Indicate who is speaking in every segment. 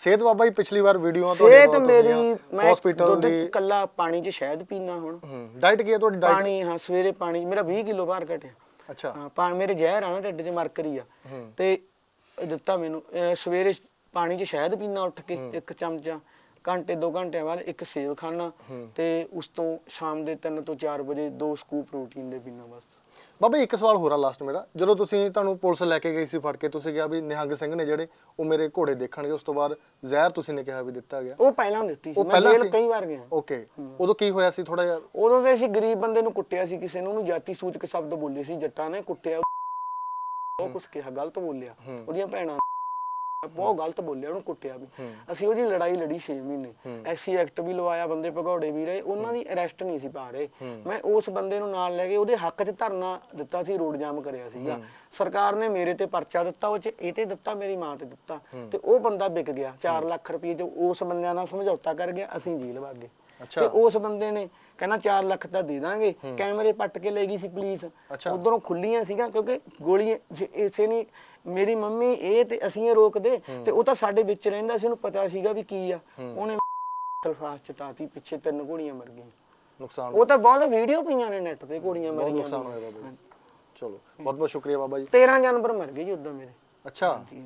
Speaker 1: ਸਿਹਤ ਬਾਬਾ ਜੀ ਪਿਛਲੀ ਵਾਰ ਵੀਡੀਓ
Speaker 2: ਸਿਹਤ ਮੇਰੀ ਮੈਂ
Speaker 1: ਹਸਪੀਟਲ
Speaker 2: ਦੁੱਧ
Speaker 1: ਦੀ
Speaker 2: ਕੱਲਾ ਪਾਣੀ 'ਚ ਸ਼ਹਿਦ ਪੀਣਾ ਹੁਣ।
Speaker 1: ਹੂੰ ਡਾਈਟ ਕੀ ਹੈ ਤੁਹਾਡੀ ਡਾਈਟ
Speaker 2: ਪਾਣੀ ਹਾਂ ਸਵੇਰੇ ਪਾਣੀ ਮੇਰਾ 20 ਕਿਲੋ ਬਾਹਰ ਘਟਿਆ।
Speaker 1: ਅੱਛਾ।
Speaker 2: ਹਾਂ ਪਾ ਮੇਰੇ ਜ਼ਹਿਰ ਆ ਨਾ ਢਿੱਡ 'ਚ ਮਰਕਰੀ ਆ।
Speaker 1: ਹੂੰ।
Speaker 2: ਤੇ ਇਹ ਦਿੱਤਾ ਮੈਨੂੰ ਅਹ ਸਵੇਰੇ ਪਾਣੀ 'ਚ ਸ਼ਹਿਦ ਪੀਣਾ ਉੱਠ ਕੇ ਇੱਕ ਚਮਚਾ। ਘੰਟੇ 2 ਘੰਟਿਆਂ ਬਾਅਦ ਇੱਕ ਸੇਬ ਖਾਣਾ। ਤੇ ਉਸ ਤੋਂ ਸ਼ਾਮ ਦੇ 3 ਤੋਂ 4 ਵਜੇ ਦੋ ਸਕੂਪ ਪ੍ਰੋਟੀਨ ਦੇ ਪੀਣਾ ਬਸ।
Speaker 1: ਬਾਬਾ ਇੱਕ ਸਵਾਲ ਹੋਰ ਆ ਲਾਸਟ ਮੇਰਾ। ਜਦੋਂ ਤੁਸੀਂ ਤੁਹਾਨੂੰ ਪੁਲਿਸ ਲੈ ਕੇ ਗਈ ਸੀ ਫੜ ਕੇ ਤੁਸੀਂ ਕਿਹਾ ਵੀ ਨਿਹੰਗ ਸਿੰਘ ਨੇ ਜਿਹੜੇ ਉਹ ਮੇਰੇ ਘੋੜੇ ਦੇਖਣਗੇ ਉਸ ਤੋਂ ਬਾਅਦ ਜ਼ਹਿਰ ਤੁਸੀਂ ਨੇ ਕਿਹਾ ਵੀ ਦਿੱਤਾ ਗਿਆ।
Speaker 2: ਉਹ ਪਹਿਲਾਂ ਦਿੱਤੀ ਸੀ ਮੈਂ ਜੇਲ੍ਹ? ਕਈ ਵਾਰ ਗਿਆ।
Speaker 1: ਓਕੇ। ਉਦੋਂ ਕੀ ਹੋਇਆ ਸੀ ਥੋੜਾ ਜਿਹਾ?
Speaker 2: ਉਦੋਂ ਤੇ ਅਸੀਂ ਗਰੀਬ ਬੰਦੇ ਨੂੰ ਕੁੱਟਿਆ ਸੀ ਕਿਸੇ ਨੂੰ ਉਹਨੂੰ ਜਾਤੀ ਸੂਚਕ ਸ਼ਬਦ ਬੋਲੇ ਸੀ ਜੱਟਾਂ ਨੇ ਕੁੱਟਿਆ। ਉਹ ਕੁਛ ਕਿਹਾ ਗਲਤ ਬੋਲਿਆ। ਉਹਦੀਆਂ ਭੈਣਾਂ ਬਹੁਤ ਗਲਤ ਬੋਲਿਆ ਉਹਨੂੰ ਕੁੱਟਿਆ ਵੀ। ਅਸੀਂ ਉਹਦੀ ਲੜਾਈ ਲੜੀ 6 ਮਹੀਨੇ।
Speaker 1: ਹੂੰ।
Speaker 2: ਐਸਸੀ ਐਕਟ ਵੀ ਲਵਾਇਆ ਬੰਦੇ ਭਗੌੜੇ ਵੀ ਰਹੇ ਉਹਨਾਂ ਦੀ ਅਰੈਸਟ ਨਹੀਂ ਸੀ ਪਾ ਰਹੇ। ਮੈਂ ਉਸ ਬੰਦੇ ਨੂੰ ਨਾਲ ਲੈ ਕੇ ਉਹਦੇ ਹੱਕ 'ਚ ਧਰਨਾ ਦਿੱਤਾ ਸੀ ਰੋਡ ਜਾਮ ਕਰਿਆ ਸੀਗਾ। ਸਰਕਾਰ ਨੇ ਮੇਰੇ ਤੇ ਪਰਚਾ ਦਿੱਤਾ ਉਹ 'ਚ ਇਹ ਤੇ ਦਿੱਤਾ ਮੇਰੀ ਮਾਂ ਤੇ ਦਿੱਤਾ। ਤੇ ਉਹ ਬੰਦਾ ਵਿਕ ਗਿਆ 4 ਲੱਖ ਰੁਪਏ ਜੋ ਉਸ ਬੰਦਿਆਂ ਨਾਲ ਸਮਝੌਤਾ ਕਰ ਗਿਆ ਅਸੀਂ ਜੇਲ੍ਹ ਵਗ ਗਏ। ਤੇ ਉਸ ਬੰਦੇ ਨੇ ਕਹਿੰਦਾ 4 ਲੱਖ ਤਾਂ ਦੇ ਦਾਂਗੇ ਕੈਮਰੇ ਪੱਟ ਕੇ ਲੈ ਗਈ ਸੀ ਪੁਲਿਸ। ਉਧਰੋਂ ਖੁੱਲੀਆਂ ਸੀਗਾ ਕਿਉਂਕਿ ਗੋਲੀਆਂ ਇਸੇ ਨੇ ਮੇਰੀ ਮੰਮੀ ਇਹ ਤੇ ਅਸੀਂ ਇਹ ਰੋਕਦੇ ਤੇ ਉਹ ਤਾਂ ਸਾਡੇ ਵਿੱਚ ਰਹਿੰਦਾ ਸੀ ਉਹਨੂੰ ਪਤਾ ਸੀਗਾ ਵੀ ਕੀ ਆ। ਉਹਨੇ ਸਲਫਾਸ ਚਟਾਤੀ ਪਿੱਛੇ ਤਿੰਨ ਘੋੜੀਆਂ ਮਰ ਗਈਆਂ।
Speaker 1: ਨੁਕਸਾਨ
Speaker 2: ਉਹ ਤਾਂ ਬਹੁਤ ਵੀਡੀਓ ਪਈਆਂ ਨੇ ਨੈਟ ਤੇ ਘੋੜੀਆਂ
Speaker 1: ਬਹੁਤ
Speaker 2: ਮਰੀਆਂ
Speaker 1: ਨੁਕਸਾਨ ਹੋਇਆ ਬਾਬਾ ਜੀ। ਚਲੋ ਬਹੁਤ ਬਹੁਤ ਸ਼ੁਕਰੀਆ ਬਾਬਾ ਜੀ।
Speaker 2: 13 ਜਾਨਵਰ ਮਰ ਗਏ ਜੀ ਉਦੋਂ ਮੇਰੇ।
Speaker 1: ਅੱਛਾ।
Speaker 2: ਜੀ,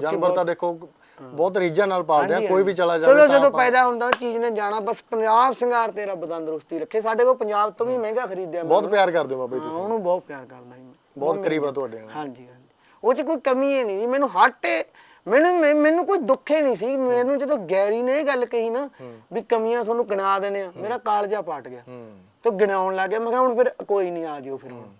Speaker 1: ਜਾਨਵਰ
Speaker 2: ਬਹੁਤ-
Speaker 1: ਤਾਂ ਦੇਖੋ ਬਹੁਤ ਰੀਝਾਂ ਨਾਲ ਪਾਲਦੇ ਆ ਕੋਈ ਵੀ। ਚਲਾ ਜਾਵੇ
Speaker 2: ਚਲੋ ਜਦੋਂ ਪੈਦਾ ਹੁੰਦਾ ਚੀਜ਼ ਨੇ ਜਾਣਾ ਬਸ ਪੰਜਾਬ ਸਿੰਗਾਰ ਤੇ ਰੱਬ ਤੰਦਰੁਸਤੀ ਰੱਖੇ। ਸਾਡੇ ਕੋਲ ਪੰਜਾਬ ਤੋਂ ਵੀ ਮਹਿੰਗਾ ਖਰੀਦਿਆ
Speaker 1: ਬਹੁਤ ਪਿਆਰ ਕਰਦੇ ਹੋ ਬਾਬਾ ਜੀ ਤੁਸੀਂ।
Speaker 2: ਉਹਨੂੰ ਬਹੁਤ ਪਿਆਰ ਕਰਦਾ ਮੈਂ।
Speaker 1: ਬਹੁਤ ਕਰੀਬ ਆ ਤੁਹਾਡੇ ਨਾਲ।
Speaker 2: ਹਾਂਜੀ ਹਾਂਜੀ। ਉਹ ਚ ਕੋਈ ਕਮੀ ਹੀ ਨਹੀਂ ਮੈਨੂੰ ਹਟੇ ਮੈਨੂੰ ਮੈਂ- ਮੈਨੂੰ ਕੋਈ ਦੁੱਖ ਹੀ ਨਹੀਂ ਸੀ। ਮੈਨੂੰ ਜਦੋਂ ਗੈਰੀ ਨੇ ਇਹ ਗੱਲ ਕਹੀ ਨਾ ਵੀ ਕਮੀਆਂ ਤੁਹਾਨੂੰ ਗਿਣਾ ਦੇਣੇ ਆ ਮੇਰਾ ਕਾਲਜਾ ਪਾਟ ਗਿਆ।
Speaker 1: ਹੂੰ।
Speaker 2: ਤੇ ਗਿਣਾਉਣ ਲੱਗ ਗਿਆ। ਮੈਂ ਕਿਹਾ ਹੁਣ ਫਿਰ ਕੋਈ ਨਹੀਂ ਆ ਜਿਓ ਫਿਰ ਹੁਣ।